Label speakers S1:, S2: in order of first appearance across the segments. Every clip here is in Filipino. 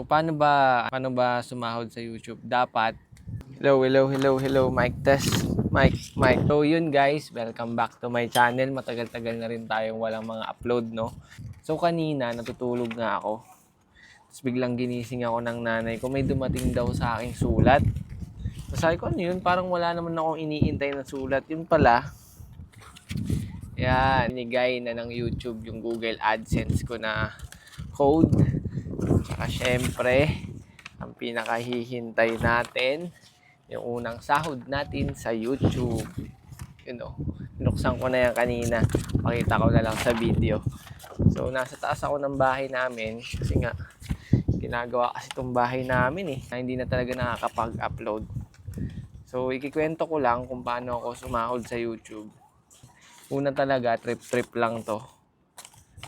S1: So, paano ba, paano ba sumahod sa YouTube? Dapat, hello, hello, hello, hello, mic test, mic, mic. So, yun guys, welcome back to my channel. Matagal-tagal na rin tayong walang mga upload, no? So, kanina, natutulog nga ako. Tapos biglang ginising ako ng nanay ko. May dumating daw sa aking sulat. Sabi ko, ano yun? Parang wala naman akong iniintay na sulat. Yun pala, yan, nigay na ng YouTube yung Google AdSense ko na code. Tsaka syempre, ang pinakahihintay natin, yung unang sahod natin sa YouTube. Yun o, binuksan ko na yan kanina. Pakita ko na lang sa video. So, nasa taas ako ng bahay namin kasi nga, ginagawa kasi itong bahay namin eh, na hindi na talaga nakakapag-upload. So, ikikwento ko lang kung paano ako sumahod sa YouTube. Una talaga, trip-trip lang to.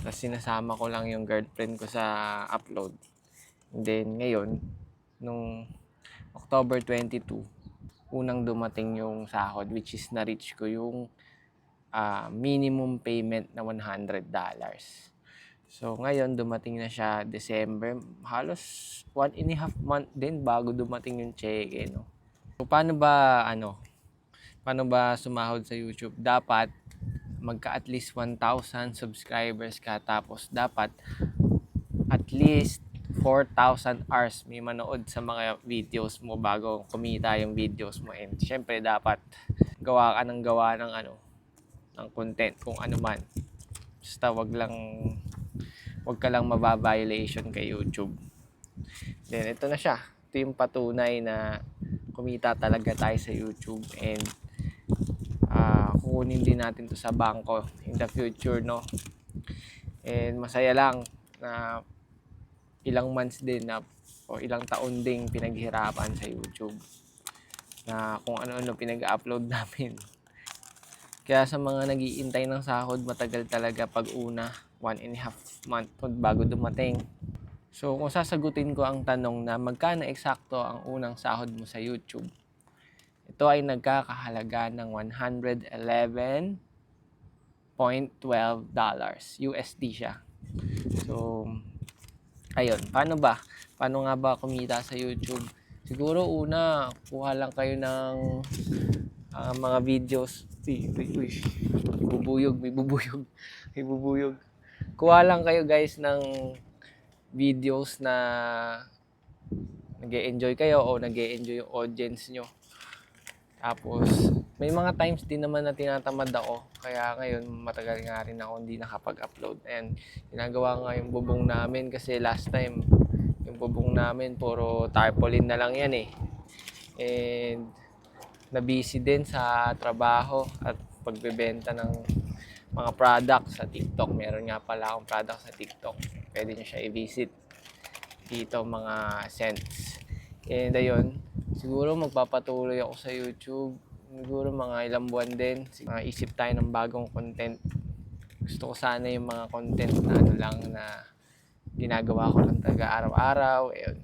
S1: Tapos sinasama ko lang yung girlfriend ko sa upload. And then, ngayon, nung October 22, unang dumating yung sahod, which is na-reach ko yung ah, minimum payment na $100. So, ngayon, dumating na siya December. Halos one and a half month din bago dumating yung check, eh, no? So, paano ba, ano, paano ba sumahod sa YouTube? Dapat, magka at least 1,000 subscribers ka tapos dapat at least 4,000 hours may manood sa mga videos mo bago kumita yung videos mo. And syempre dapat gawa ka ng gawa ng ano ng content kung ano man. Basta wag lang wag ka lang mababiolation kay YouTube. Then ito na siya. Ito yung patunay na kumita talaga tayo sa YouTube. And kukunin din natin to sa bangko in the future no? And masaya lang na ilang months din na o ilang taon ding pinaghirapan sa YouTube na kung ano-ano pinag-upload namin. Kaya sa mga nagiintay ng sahod matagal talaga pag una one and a half month bago dumating. So kung sasagutin ko ang tanong na magkano eksakto ang unang sahod mo sa YouTube ito ay nagkakahalaga ng 111.12 dollars USD siya. So, ayun. Paano ba? Paano nga ba kumita sa YouTube? Siguro una, kuha lang kayo ng ah, mga videos. Uy, uy, uy. May bubuyog, may bubuyog. May bubuyog. Kuha lang kayo guys ng videos na nag enjoy kayo o nag enjoy yung audience nyo. Tapos, may mga times din naman na tinatamad ako. Kaya ngayon, matagal nga rin ako hindi nakapag-upload. And, ginagawa nga yung bubong namin kasi last time, yung bubong namin, puro tarpaulin na lang yan eh. And, na-busy din sa trabaho at pagbebenta ng mga products sa TikTok. Meron nga pala akong product sa TikTok. Pwede nyo siya i-visit dito mga cents. And ayun, siguro magpapatuloy ako sa YouTube. Siguro mga ilang buwan din. Mga isip tayo ng bagong content. Gusto ko sana yung mga content na ano lang na ginagawa ko lang talaga araw-araw. Ayun.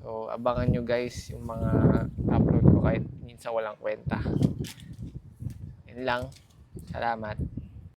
S1: So, abangan nyo guys yung mga upload ko kahit minsan walang kwenta. Yun lang. Salamat.